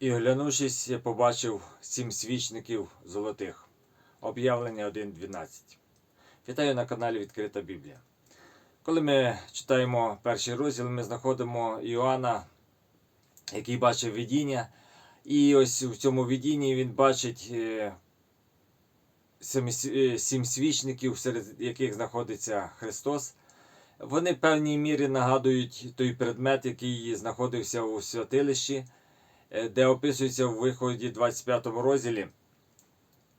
І оглянувшись, я побачив сім свічників золотих. Об'явлення 1.12. Вітаю на каналі Відкрита Біблія. Коли ми читаємо перший розділ, ми знаходимо Іоанна, який бачив видіння. І ось в цьому видінні він бачить е, сім, е, свічників, серед яких знаходиться Христос. Вони в певній мірі нагадують той предмет, який знаходився у святилищі, де описується в виході 25 розділі.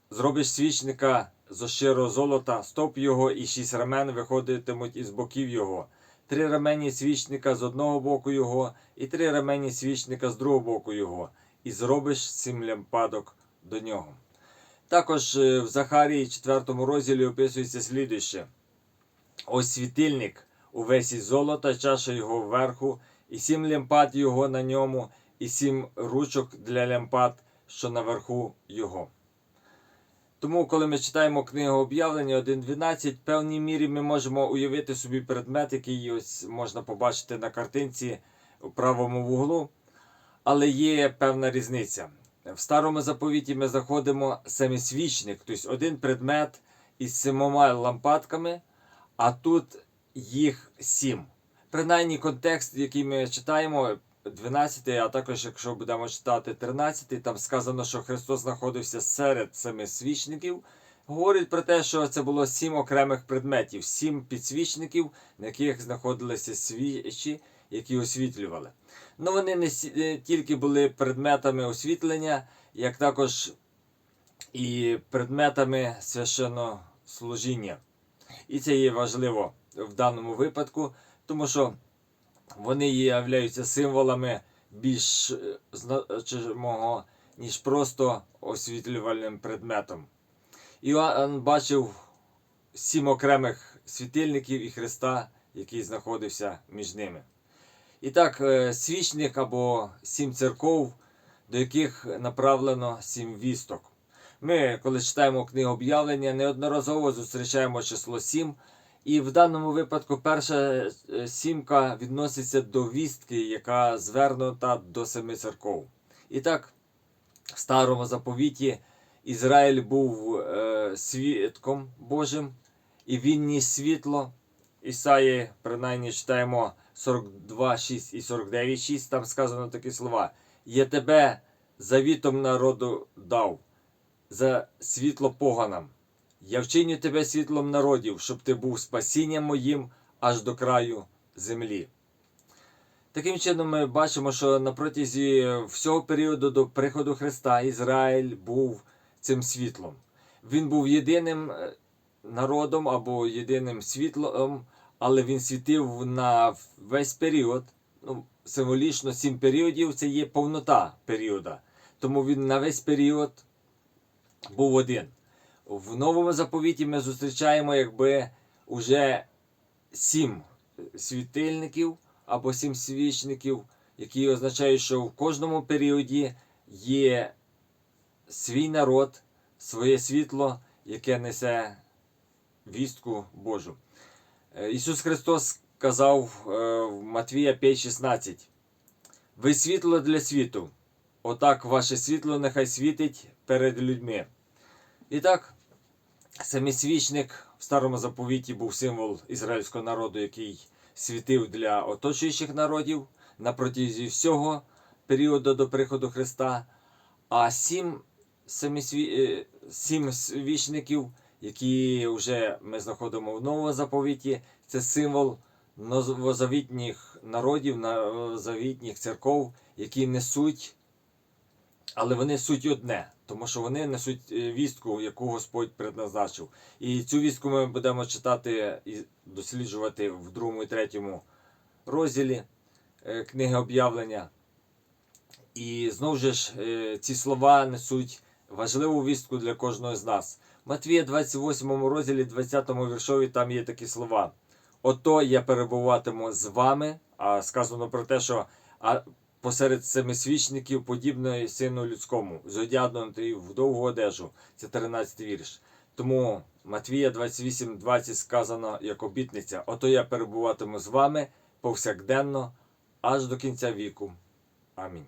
Зробиш свічника з щирого золота, стоп його і шість рамен виходитимуть із боків його, три рамені свічника з одного боку його, і три рамені свічника з другого боку його, і зробиш сім лямпадок до нього. Також е, в Захарії 4 розділі описується слідуще. Ось світильник увесь із золота, чаша його вверху, і сім лямпад його на ньому, і сім ручок для лямпад, що наверху його. Тому, коли ми читаємо книгу об'явлення 1.12, в певній мірі ми можемо уявити собі предмет, який ось можна побачити на картинці у правому вуглу. Але є певна різниця. В старому заповіті ми знаходимо семисвічник, тобто один предмет із сімома лампадками, а тут їх сім. Принаймні контекст, який ми читаємо, 12, а також, якщо будемо читати 13, там сказано, що Христос знаходився серед семи свічників. Говорить про те, що це було сім окремих предметів, сім підсвічників, на яких знаходилися свічі, які освітлювали. Ну вони не тільки були предметами освітлення, як також і предметами священнослужіння. І це є важливо в даному випадку, тому що вони являються символами більш е, значимого, ніж просто освітлювальним предметом. Іоанн бачив сім окремих світильників і Христа, який знаходився між ними. І так, е, свічник або сім церков, до яких направлено сім вісток. Ми, коли читаємо книгу об'явлення, неодноразово зустрічаємо число сім. І в даному випадку перша е, сімка відноситься до вістки, яка звернута до семи церков. І так, в старому заповіті Ізраїль був е, свідком Божим, і він ніс світло. Ісаї, принаймні, читаємо 42,6 і 49,6, там сказано такі слова: Я тебе завітом народу дав, за світло поганам. Я вчиню тебе світлом народів, щоб ти був спасінням моїм аж до краю землі. Таким чином, ми бачимо, що на протязі всього періоду до приходу Христа Ізраїль був цим світлом. Він був єдиним е, народом або єдиним світлом, але він світив на весь період. Ну, символічно сім періодів це є повнота періода. Тому він на весь період був один. В новому заповіті ми зустрічаємо якби уже сім світильників або сім свічників, які означають, що в кожному періоді є свій народ, своє світло, яке несе вістку Божу. Е, Ісус Христос сказав е, в Матвія 5,16: Ви світло для світу. Отак ваше світло нехай світить перед людьми. І так, семисвічник в старому заповіті був символ ізраїльського народу, який світив для оточуючих народів на протязі всього періоду до приходу Христа. А сім, семисві... е, сім свічників, які вже ми знаходимо в новому заповіті, це символ новозавітніх народів, новозавітніх церков, які несуть але вони суть одне, тому що вони несуть е, вістку, яку Господь предназначив. І цю вістку ми будемо читати і досліджувати в другому і третьому розділі е, книги об'явлення. І знову ж е, ці слова несуть важливу вістку для кожного з нас. Матвія 28 розділі, 20 віршові, там є такі слова. Ото я перебуватиму з вами. А сказано про те, що посеред семисвічників, подібної сину людському, зодягнутий в довгу одежу. Це 13 вірш. Тому Матвія 28.20 сказано як обітниця: Ото я перебуватиму з вами повсякденно аж до кінця віку. Амінь.